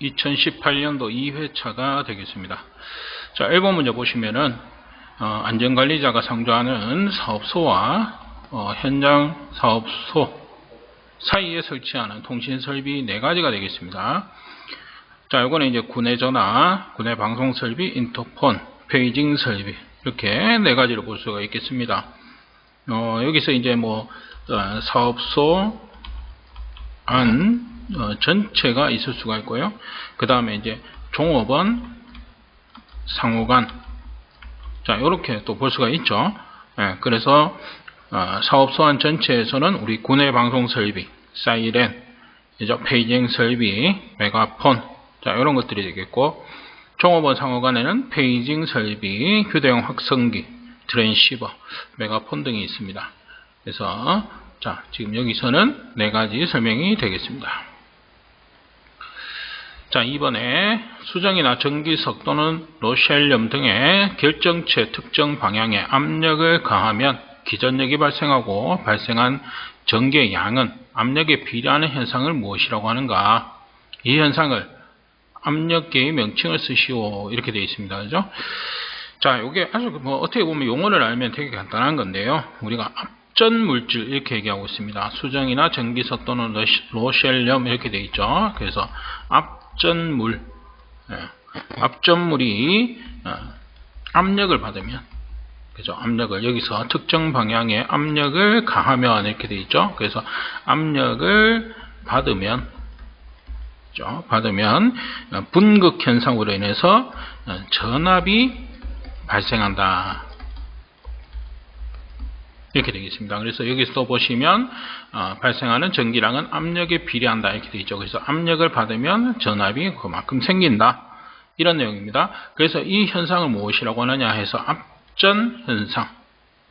2018년도 2회차가 되겠습니다. 자, 1번 문제 보시면은 어, 안전관리자가 상주하는 사업소와 어, 현장 사업소 사이에 설치하는 통신 설비 네 가지가 되겠습니다. 자, 이거는 이제 군내 전화, 군내 방송 설비, 인터폰, 페이징 설비 이렇게 네 가지로 볼 수가 있겠습니다. 어, 여기서 이제 뭐 어, 사업소 안 어, 전체가 있을 수가 있고요. 그 다음에 이제 종업원, 상호간 자 이렇게 또 볼 수가 있죠. 예, 그래서 어, 사업소안 전체에서는 우리 군내 방송 설비, 사이렌, 이제 페이징 설비, 메가폰 자 이런 것들이 되겠고 종업원 상호간에는 페이징 설비, 휴대용 확성기, 트랜시버, 메가폰 등이 있습니다. 그래서 자 지금 여기서는 네 가지 설명이 되겠습니다. 자, 이번에 수정이나 전기석 또는 로셸륨 등의 결정체 특정 방향에 압력을 가하면 기전력이 발생하고 발생한 전기의 양은 압력에 비례하는 현상을 무엇이라고 하는가? 이 현상을 압력계의 명칭을 쓰시오. 이렇게 되어 있습니다. 그죠? 자, 이게 아주 뭐 어떻게 보면 용어를 알면 되게 간단한 건데요. 우리가 압전 물질 이렇게 얘기하고 있습니다. 수정이나 전기석 또는 로셸륨 이렇게 되어 있죠. 그래서 압 압전물, 예, 압전물이 어, 압력을 받으면, 그죠? 압력을 여기서 특정 방향의 압력을 가하면 이렇게 되어 있죠. 그래서 압력을 받으면, 그죠? 받으면 어, 분극 현상으로 인해서 어, 전압이 발생한다. 이렇게 되겠습니다. 그래서 여기서 보시면 어, 발생하는 전기량은 압력에 비례한다 이렇게 되어 있죠. 그래서 압력을 받으면 전압이 그만큼 생긴다. 이런 내용입니다. 그래서 이 현상을 무엇이라고 하느냐 해서 압전 현상,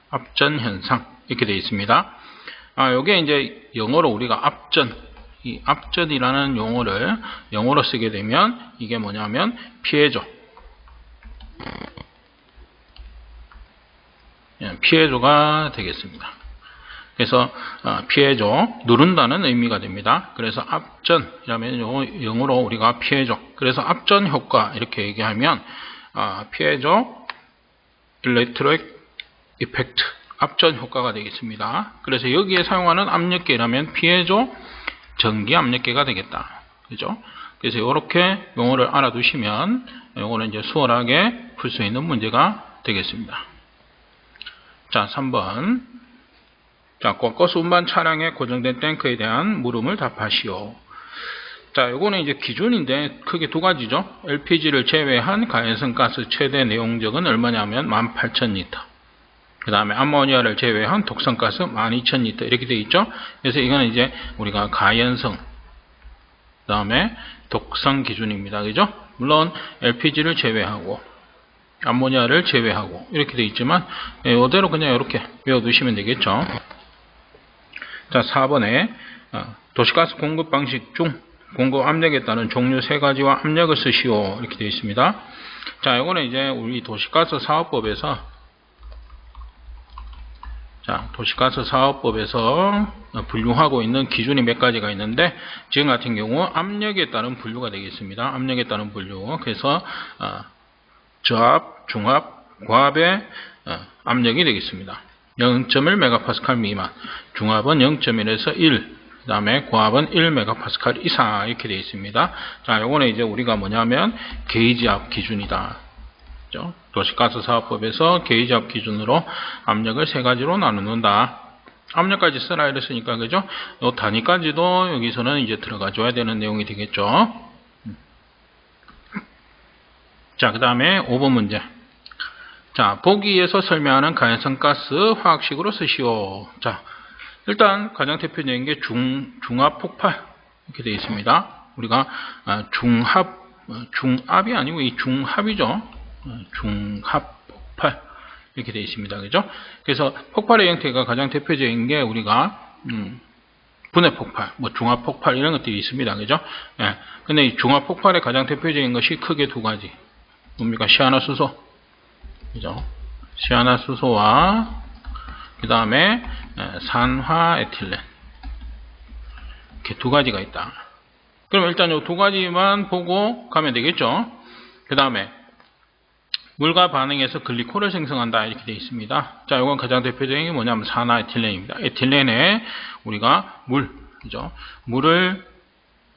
압전 현상 이렇게 되어 있습니다. 아, 요게 이제 영어로 우리가 압전, 이 압전이라는 용어를 영어로 쓰게 되면 이게 뭐냐면 피해죠. 예, 피해조가 되겠습니다. 그래서 어, 피해조 누른다는 의미가 됩니다. 그래서 앞전이라면 영어로 우리가 피해조 그래서 앞전 효과 이렇게 얘기하면 어, 피해조 일렉트릭 이펙트 앞전 효과가 되겠습니다. 그래서 여기에 사용하는 압력계라면 피해조 전기 압력계가 되겠다. 그죠? 그래서 이렇게 용어를 알아두시면 이거는 이제 수월하게 풀 수 있는 문제가 되겠습니다. 자, 3번. 자, 꺾어서 운반 차량에 고정된 탱크에 대한 물음을 답하시오. 자, 요거는 이제 기준인데 크게 두 가지죠. LPG를 제외한 가연성 가스 최대 내용적은 얼마냐면 18,000리터. 그 다음에 암모니아를 제외한 독성 가스 12,000리터 이렇게 되어 있죠. 그래서 이거는 이제 우리가 가연성 그 다음에 독성 기준입니다. 그죠? 물론 LPG를 제외하고 암모니아를 제외하고 이렇게 되어 있지만 이대로 예, 그냥 이렇게 외워두시면 되겠죠. 자 4번에 어, 도시가스 공급 방식 중 공급 압력에 따른 종류 세 가지와 압력을 쓰시오 이렇게 되어 있습니다. 자 이거는 이제 우리 도시가스 사업법에서 자, 도시가스 사업법에서 분류하고 있는 기준이 몇 가지가 있는데 지금 같은 경우 압력에 따른 분류가 되겠습니다. 압력에 따른 분류. 그래서 어, 저압, 중압, 고압의 어, 압력이 되겠습니다. 0.1메가파스칼 미만, 중압은 0.1에서 1, 그 다음에 고압은 1메가파스칼 이상 이렇게 되어 있습니다. 자, 요거는 이제 우리가 뭐냐면 게이지압 기준이다. 도시가스 사업법에서 게이지압 기준으로 압력을 세 가지로 나누는다. 압력까지 쓰라 이랬으니까 그죠? 요 단위까지도 여기서는 이제 들어가 줘야 되는 내용이 되겠죠. 자, 그 다음에 5번 문제. 자, 보기에서 설명하는 가연성 가스 화학식으로 쓰시오. 자, 일단 가장 대표적인 게 중, 중압 폭발. 이렇게 되어 있습니다. 우리가 아, 중합, 어, 중압이 아니고 이 중합이죠. 어, 중합 폭발. 이렇게 되어 있습니다. 그죠? 그래서 폭발의 형태가 가장 대표적인 게 우리가, 음, 분해 폭발, 뭐 중압 폭발 이런 것들이 있습니다. 그죠? 예. 근데 이 중압 폭발의 가장 대표적인 것이 크게 두 가지. 뭡니까? 시아나수소. 그죠? 시아나수소와 그 다음에 산화에틸렌. 이렇게 두 가지가 있다. 그럼 일단 이 두 가지만 보고 가면 되겠죠. 그 다음에 물과 반응해서 글리콜을 생성한다 이렇게 되어 있습니다. 자, 이건 가장 대표적인 게 뭐냐면 산화에틸렌입니다. 에틸렌에 우리가 물, 그죠? 물을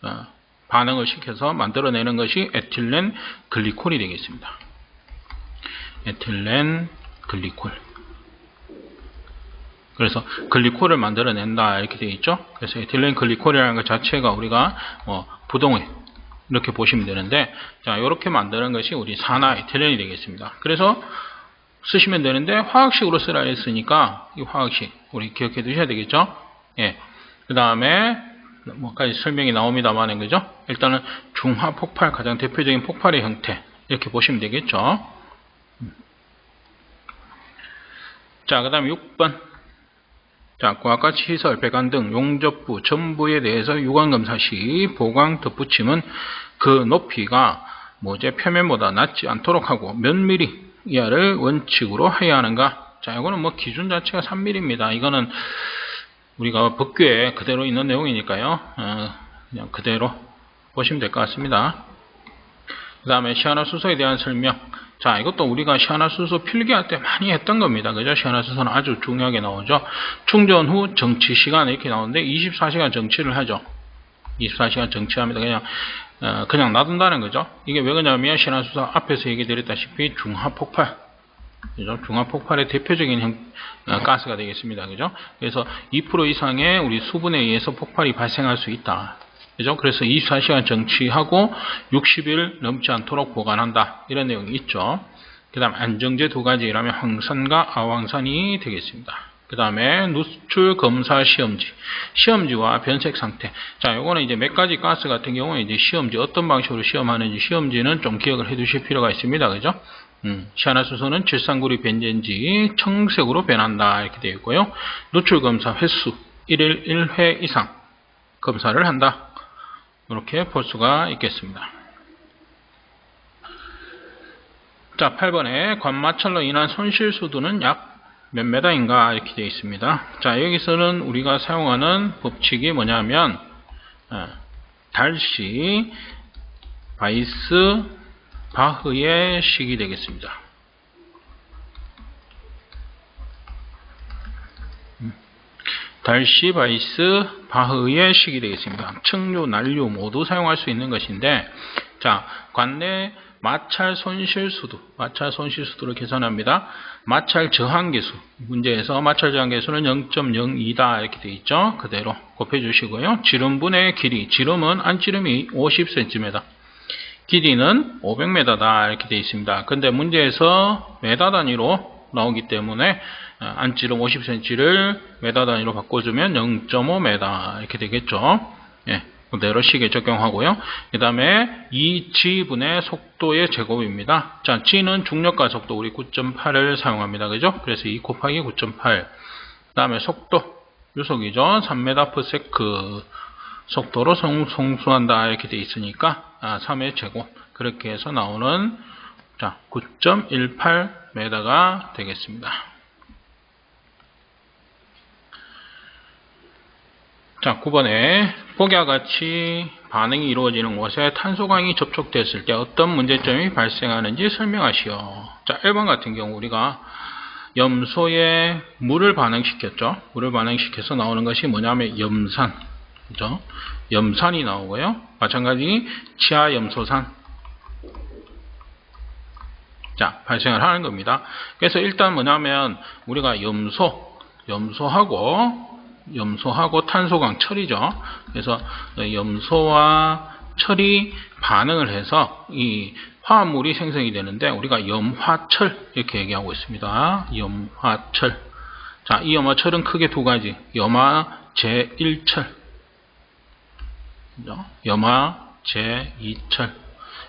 어, 반응을 시켜서 만들어내는 것이 에틸렌 글리콜이 되겠습니다. 에틸렌 글리콜. 그래서 글리콜을 만들어낸다 이렇게 되어 있죠. 그래서 에틸렌 글리콜이라는 것 자체가 우리가 뭐 부동액 이렇게 보시면 되는데 자 이렇게 만드는 것이 우리 산화 에틸렌이 되겠습니다. 그래서 쓰시면 되는데 화학식으로 쓰라 했으니까 이 화학식 우리 기억해 두셔야 되겠죠. 예. 그 다음에 뭐까지 설명이 나옵니다만 그죠? 일단은 중화 폭발 가장 대표적인 폭발의 형태 이렇게 보시면 되겠죠. 자, 그 다음에 6번. 자, 과학과 시설, 배관 등 용접부, 전부에 대해서 유관검사 시 보강 덧붙임은 그 높이가 모재 표면보다 낮지 않도록 하고 몇 미리 이하를 원칙으로 해야 하는가? 자, 이거는 뭐 기준 자체가 3mm입니다. 이거는 우리가 법규에 그대로 있는 내용이니까요. 어, 그냥 그대로 보시면 될 것 같습니다. 그 다음에 시아나 수소에 대한 설명. 자, 이것도 우리가 시아나 수소 필기할 때 많이 했던 겁니다. 그죠? 시아나 수소는 아주 중요하게 나오죠. 충전 후 정치 시간 이렇게 나오는데 24시간 정치를 하죠. 24시간 정치합니다. 그냥 어, 그냥 놔둔다는 거죠. 이게 왜 그러냐면 시아나 수소 앞에서 얘기 드렸다시피 중화 폭발 그죠? 중화 폭발의 대표적인 형, 어, 가스가 되겠습니다. 그죠? 그래서 2% 이상의 우리 수분에 의해서 폭발이 발생할 수 있다. 그죠? 그래서 24시간 정치하고 60일 넘지 않도록 보관한다. 이런 내용이 있죠. 그 다음 안정제 두 가지 라면 황산과 아황산이 되겠습니다. 그 다음에 누출 검사 시험지, 시험지와 변색 상태. 자, 요거는 이제 몇 가지 가스 같은 경우에 이제 시험지 어떤 방식으로 시험하는지 시험지는 좀 기억을 해 두실 필요가 있습니다. 그죠? 음, 시아나수소는 질산구리 벤젠지 청색으로 변한다 이렇게 되어 있고요. 노출 검사 횟수 1일 1회 이상 검사를 한다. 이렇게 볼 수가 있겠습니다. 자, 8번에 관마찰로 인한 손실 수도는 약 몇 메다인가 이렇게 되어 있습니다. 자, 여기서는 우리가 사용하는 법칙이 뭐냐면 어, 달시 바이스 바흐의 식이 되겠습니다. 달시 바이스 바흐의 식이 되겠습니다. 층류, 난류 모두 사용할 수 있는 것인데 자 관내 마찰 손실 수도 마찰 손실 수도를 계산합니다. 마찰 저항 계수 문제에서 마찰 저항 계수는 0.02다 이렇게 되어 있죠. 그대로 곱해 주시고요. 지름분의 길이 지름은 안지름이 50cm 길이는 500m다 이렇게 되어 있습니다. 근데 문제에서 메다 단위로 나오기 때문에 어, 안지름 50cm를 메다 단위로 바꿔주면 0.5m 이렇게 되겠죠. 예, 그대로 식에 적용하고요. 그 다음에 이 g분의 속도의 제곱입니다. 자, g는 중력과 속도 우리 9.8을 사용합니다. 그죠? 그래서 2 곱하기 9.8. 그 다음에 속도 유속이죠. 3m/s 속도로 송수한다 이렇게 되어 있으니까 아, 3의 제곱 그렇게 해서 나오는 자 9.18m가 되겠습니다. 자 9번에 보기와 같이 반응이 이루어지는 곳에 탄소광이 접촉됐을 때 어떤 문제점이 발생하는지 설명하시오. 자 1번 같은 경우 우리가 염소에 물을 반응시켰죠. 물을 반응시켜서 나오는 것이 뭐냐면 염산 그죠? 염산이 나오고요. 마찬가지 치아 염소산 자 발생을 하는 겁니다. 그래서 일단 뭐냐면 우리가 염소 염소하고 염소하고 탄소광 철이죠. 그래서 염소와 철이 반응을 해서 이 화합물이 생성이 되는데 우리가 염화철 이렇게 얘기하고 있습니다. 염화철. 자, 이 염화철은 크게 두 가지. 염화 제1철. 염화 제2철.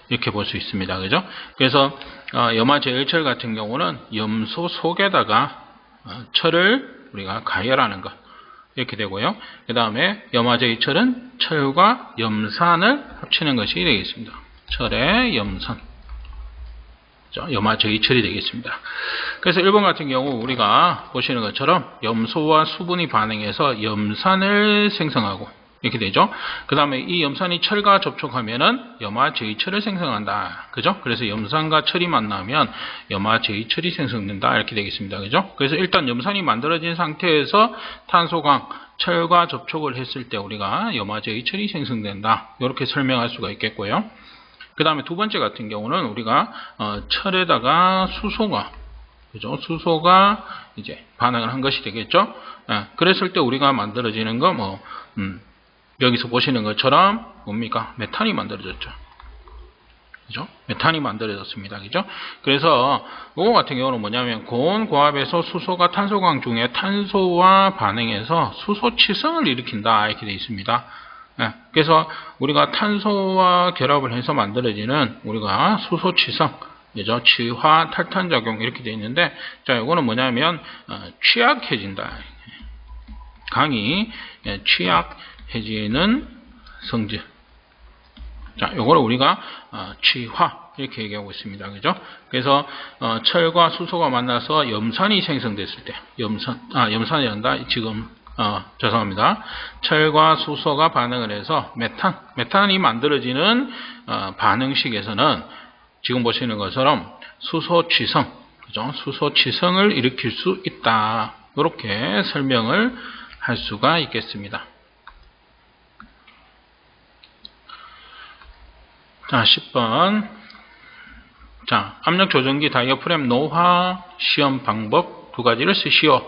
이렇게 볼 수 있습니다. 그죠? 그래서 어, 염화 제1철 같은 경우는 염소 속에다가 어, 철을 우리가 가열하는 것. 이렇게 되고요. 그 다음에 염화제 2철은 철과 염산을 합치는 것이 되겠습니다. 철의 염산. 염화 제 2철이 되겠습니다. 그래서 1번 같은 경우 우리가 보시는 것처럼 염소와 수분이 반응해서 염산을 생성하고 이렇게 되죠. 그 다음에 이 염산이 철과 접촉하면은 염화 제이철을 생성한다. 그죠? 그래서 염산과 철이 만나면 염화 제이철이 생성된다. 이렇게 되겠습니다. 그죠? 그래서 일단 염산이 만들어진 상태에서 탄소광, 철과 접촉을 했을 때 우리가 염화 제이철이 생성된다. 이렇게 설명할 수가 있겠고요. 그 다음에 두 번째 같은 경우는 우리가 어, 철에다가 수소가 그죠? 수소가 이제 반응을 한 것이 되겠죠? 예, 그랬을 때 우리가 만들어지는 거, 뭐, 음, 여기서 보시는 것처럼 뭡니까? 메탄이 만들어졌죠. 그죠? 메탄이 만들어졌습니다. 그죠? 그래서 이거 같은 경우는 뭐냐면 고온 고압에서 수소가 탄소광 중에 탄소와 반응해서 수소 치성을 일으킨다 이렇게 되어 있습니다. 예, 그래서 우리가 탄소와 결합을 해서 만들어지는 우리가 수소 치성 그죠? 취화 탈탄 작용 이렇게 되어 있는데 자 이거는 뭐냐면 어, 취약해진다. 강이 예, 취약 해지는 성질. 자, 요거를 우리가 어, 취화 이렇게 얘기하고 있습니다. 그죠? 그래서 어, 철과 수소가 만나서 염산이 생성됐을 때, 염산 아 염산이 한다. 지금 어, 죄송합니다. 철과 수소가 반응을 해서 메탄, 메탄이 만들어지는 어, 반응식에서는 지금 보시는 것처럼 수소 취성, 그죠? 수소 취성을 일으킬 수 있다. 이렇게 설명을 할 수가 있겠습니다. 자, 10번. 자, 압력 조정기 다이어프램 노화 시험 방법 두 가지를 쓰시오.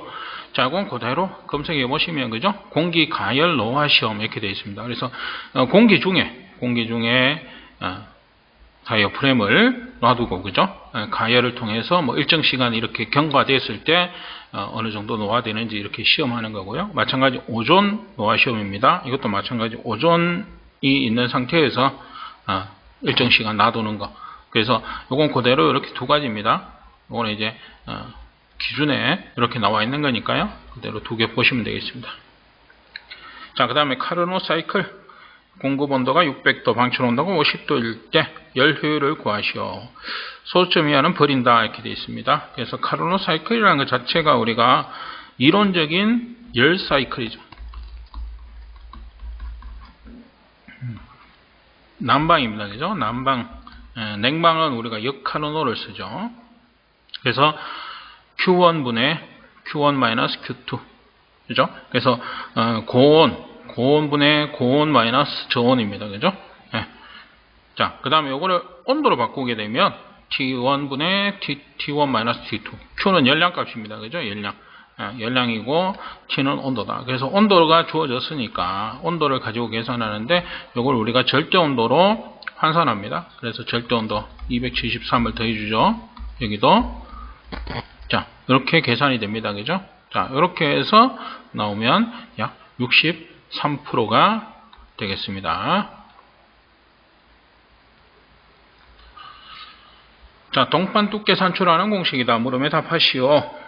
자, 이건 그대로 검색해 보시면, 그죠? 공기 가열 노화 시험 이렇게 되어 있습니다. 그래서, 어, 공기 중에, 공기 중에, 어, 다이어프램을 놔두고, 그죠? 어, 가열을 통해서 뭐 일정 시간 이렇게 경과됐을 때, 어, 느 정도 노화되는지 이렇게 시험하는 거고요. 마찬가지 오존 노화 시험입니다. 이것도 마찬가지 오존이 있는 상태에서, 어, 일정 시간 놔두는 거. 그래서 이건 그대로 이렇게 두 가지입니다. 이거는 이제 어, 기준에 이렇게 나와 있는 거니까요. 그대로 두 개 보시면 되겠습니다. 자, 그 다음에 카르노 사이클. 공급 온도가 600도, 방출 온도가 50도일 때 열 효율을 구하시오. 소수점 이하는 버린다 이렇게 되어 있습니다. 그래서 카르노 사이클이라는 것 자체가 우리가 이론적인 열 사이클이죠. 난방입니다. 그죠? 난방. 예, 냉방은 우리가 역카르노를 쓰죠. 그래서 Q1분의 Q1-Q2. 그죠? 그래서 어, 고온, 고온분의 고온 마이너스 저온입니다. 그죠? 예. 자, 그 다음에 요거를 온도로 바꾸게 되면 T1분의 T, T1-T2. Q는 열량 값입니다. 그죠? 열량. 예, 열량이고 T는 온도다. 그래서 온도가 주어졌으니까 온도를 가지고 계산하는데 이걸 우리가 절대 온도로 환산합니다. 그래서 절대 온도 273을 더해주죠. 여기도 자 이렇게 계산이 됩니다. 그죠? 자 이렇게 해서 나오면 약 63%가 되겠습니다. 자 동판 두께 산출하는 공식이다. 물음에 답하시오.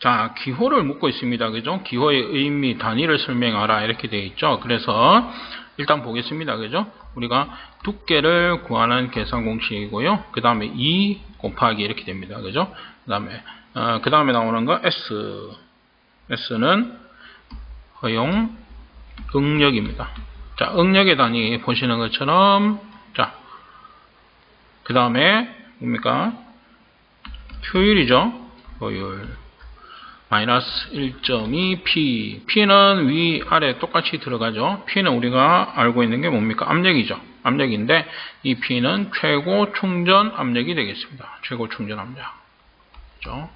자, 기호를 묻고 있습니다. 그죠? 기호의 의미, 단위를 설명하라. 이렇게 되어 있죠. 그래서 일단 보겠습니다. 그죠? 우리가 두께를 구하는 계산 공식이고요. 그 다음에 2 곱하기 이렇게 됩니다. 그죠? 그 다음에, 어, 그 다음에 나오는 거 S. S는 허용 응력입니다. 자, 응력의 단위 보시는 것처럼, 자, 그 다음에 뭡니까? 효율이죠. 효율. 마이너스 1.2 P. P는 위, 아래 똑같이 들어가죠. P는 우리가 알고 있는 게 뭡니까? 압력이죠. 압력인데 이 P는 최고 충전 압력이 되겠습니다. 최고 충전 압력. 그죠?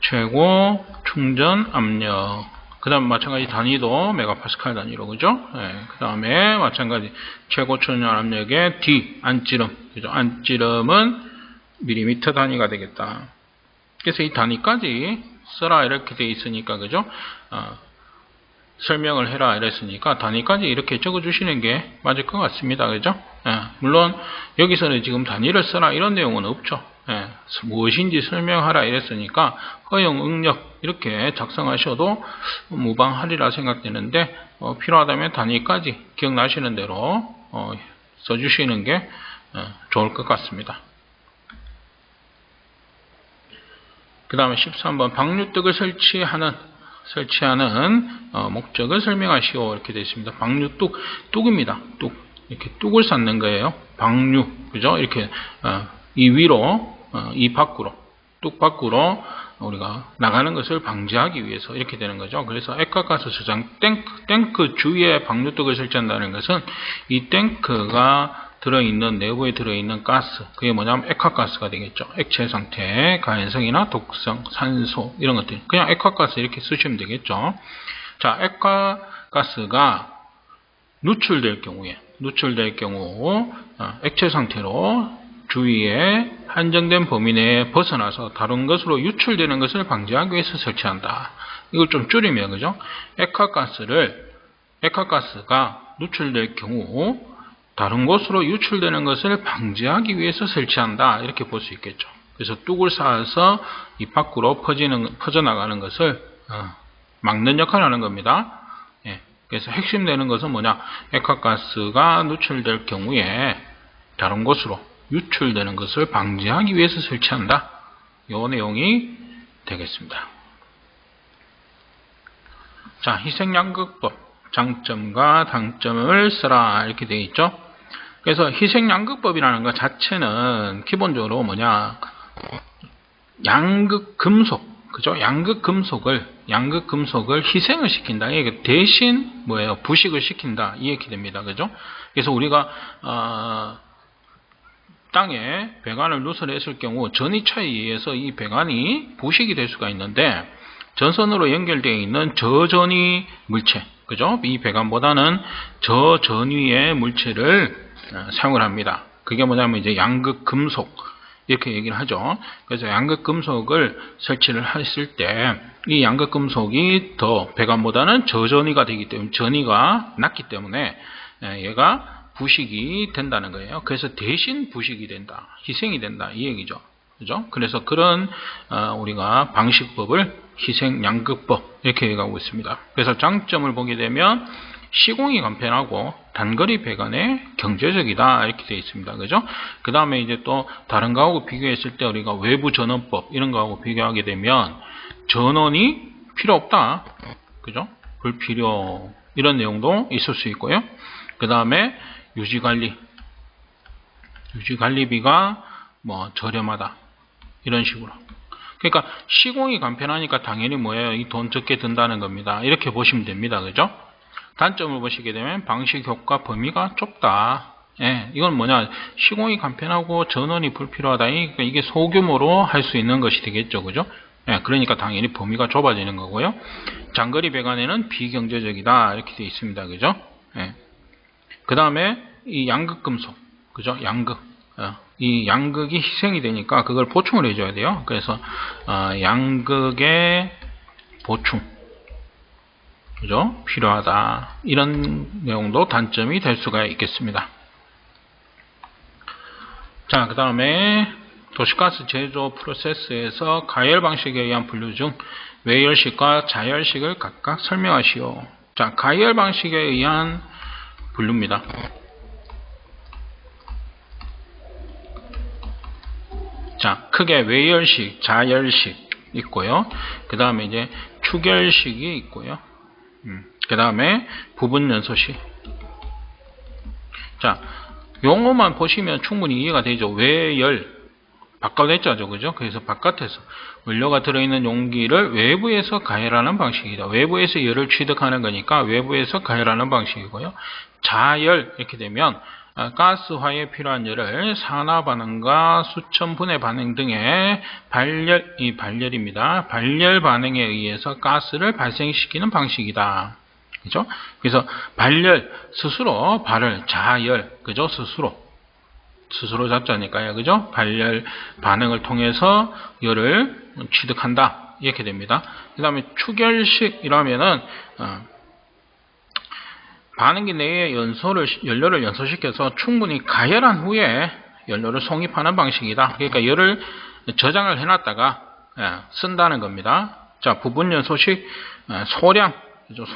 최고 충전 압력. 그 다음 마찬가지 단위도 메가파스칼 단위로 그죠? 네, 그 다음에 마찬가지 최고 충전 압력의 D 안찌름 그죠? 안찌름은 밀리미터 단위가 되겠다. 그래서 이 단위까지 써라 이렇게 돼 있으니까 그죠? 어, 설명을 해라 이랬으니까 단위까지 이렇게 적어 주시는 게 맞을 것 같습니다. 그죠? 예, 물론 여기서는 지금 단위를 써라 이런 내용은 없죠. 예, 무엇인지 설명하라 이랬으니까 허용 응력 이렇게 작성하셔도 무방하리라 생각되는데 어, 필요하다면 단위까지 기억나시는 대로 어, 써주시는 게 어, 좋을 것 같습니다. 그 다음에 13번 방류떡을 설치하는 설치하는 어, 목적을 설명하시오 이렇게 되어 있습니다. 방류 뚝 뚝입니다. 뚝 이렇게 뚝을 쌓는 거예요. 방류 그죠? 이렇게 어, 이 위로 어, 이 밖으로 뚝 밖으로 우리가 나가는 것을 방지하기 위해서 이렇게 되는 거죠. 그래서 액화가스 저장 탱크, 탱크 주위에 방류뚝을 설치한다는 것은 이 탱크가 들어있는 내부에 들어있는 가스 그게 뭐냐면 액화가스가 되겠죠. 액체 상태, 가연성이나 독성, 산소 이런 것들 그냥 액화가스 이렇게 쓰시면 되겠죠. 자, 액화가스가 누출될 경우에 누출될 경우 어, 액체 상태로 주위에 한정된 범위 내에 벗어나서 다른 것으로 유출되는 것을 방지하기 위해서 설치한다. 이걸 좀 줄이면 그죠? 액화가스를 액화가스가 누출될 경우 다른 곳으로 유출되는 것을 방지하기 위해서 설치한다. 이렇게 볼 수 있겠죠. 그래서 뚝을 쌓아서 이 밖으로 퍼지는 퍼져나가는 것을 어, 막는 역할을 하는 겁니다. 예, 그래서 핵심 되는 것은 뭐냐? 액화가스가 누출될 경우에 다른 곳으로 유출되는 것을 방지하기 위해서 설치한다. 이 내용이 되겠습니다. 자, 희생양극법 장점과 단점을 쓰라 이렇게 되어 있죠. 그래서 희생양극법이라는 것 자체는 기본적으로 뭐냐 양극 금속 그죠? 양극 금속을 양극 금속을 희생을 시킨다. 이게 대신 뭐예요? 부식을 시킨다. 이렇게 됩니다. 그죠? 그래서 우리가 어, 땅에 배관을 누설했을 경우 전이차에 의해서 이 배관이 부식이 될 수가 있는데 전선으로 연결되어 있는 저전위 물체, 그죠? 이 배관보다는 저전위의 물체를 어, 사용을 합니다. 그게 뭐냐면 이제 양극 금속 이렇게 얘기를 하죠. 그래서 양극 금속을 설치를 했을 때 이 양극 금속이 더 배관보다는 저전위가 되기 때문에 전위가 낮기 때문에 얘가 부식이 된다는 거예요. 그래서 대신 부식이 된다. 희생이 된다. 이 얘기죠. 그죠? 그래서 그런 어, 우리가 방식법을 희생 양극법 이렇게 얘기하고 있습니다. 그래서 장점을 보게 되면 시공이 간편하고 단거리 배관에 경제적이다 이렇게 되어 있습니다. 그죠? 그 다음에 이제 또 다른 거하고 비교했을 때 우리가 외부 전원법 이런 거하고 비교하게 되면 전원이 필요 없다. 그죠? 불필요 이런 내용도 있을 수 있고요. 그 다음에 유지관리 유지관리비가 뭐 저렴하다 이런 식으로 그러니까 시공이 간편하니까 당연히 뭐예요 이 돈 적게 든다는 겁니다 이렇게 보시면 됩니다 그죠 단점을 보시게 되면 방식 효과 범위가 좁다. 예, 이건 뭐냐? 시공이 간편하고 전원이 불필요하다. 그러니까 이게 소규모로 할 수 있는 것이 되겠죠. 그죠? 예, 그러니까 당연히 범위가 좁아지는 거고요. 장거리 배관에는 비경제적이다. 이렇게 되어 있습니다. 그죠? 예. 그 다음에 이 양극 금속, 그죠? 양극. 어, 이 양극이 희생이 되니까 그걸 보충을 해줘야 돼요. 그래서 어, 양극의 보충, 그죠? 필요하다. 이런 내용도 단점이 될 수가 있겠습니다. 자, 그 다음에 도시가스 제조 프로세스에서 가열 방식에 의한 분류 중 외열식과 자열식을 각각 설명하시오. 자, 가열 방식에 의한 분류입니다. 자, 크게 외열식, 자열식 있고요. 그 다음에 이제 추결식이 있고요. 음, 그 다음에 부분 연소식. 자, 용어만 보시면 충분히 이해가 되죠. 외열, 바깥 외자죠. 그죠? 그래서 바깥에서 원료가 들어있는 용기를 외부에서 가열하는 방식이다. 외부에서 열을 취득하는 거니까 외부에서 가열하는 방식이고요. 자열 이렇게 되면 아, 가스화에 필요한 열을 산화 반응과 수천 분해 반응 등의 발열 이 발열입니다. 발열 반응에 의해서 가스를 발생시키는 방식이다. 그죠? 그래서 발열 스스로 발을 자열 그죠? 스스로 스스로 잡자니까요. 그죠? 발열 반응을 통해서 열을 취득한다. 이렇게 됩니다. 그 다음에 추결식이라면은 어, 반응기 내에 연소를 연료를 연소시켜서 충분히 가열한 후에 연료를 송입하는 방식이다. 그러니까 열을 저장을 해놨다가 예, 쓴다는 겁니다. 자, 부분 연소식 예, 소량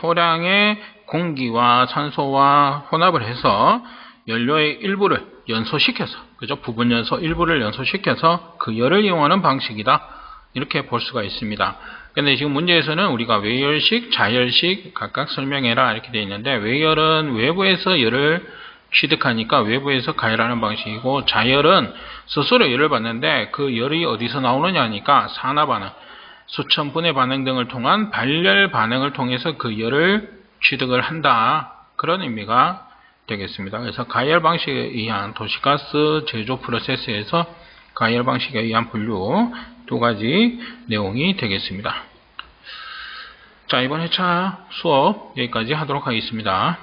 소량의 공기와 산소와 혼합을 해서 연료의 일부를 연소시켜서 그죠? 부분 연소 일부를 연소시켜서 그 열을 이용하는 방식이다. 이렇게 볼 수가 있습니다. 근데 지금 문제에서는 우리가 외열식, 자열식 각각 설명해라 이렇게 되어 있는데 외열은 외부에서 열을 취득하니까 외부에서 가열하는 방식이고 자열은 스스로 열을 받는데 그 열이 어디서 나오느냐 하니까 산화 반응, 수천 분의 반응 등을 통한 발열 반응을 통해서 그 열을 취득을 한다. 그런 의미가 되겠습니다. 그래서 가열 방식에 의한 도시가스 제조 프로세스에서 가열 방식에 의한 분류 두 가지 내용이 되겠습니다. 자, 이번 회차 수업 여기까지 하도록 하겠습니다.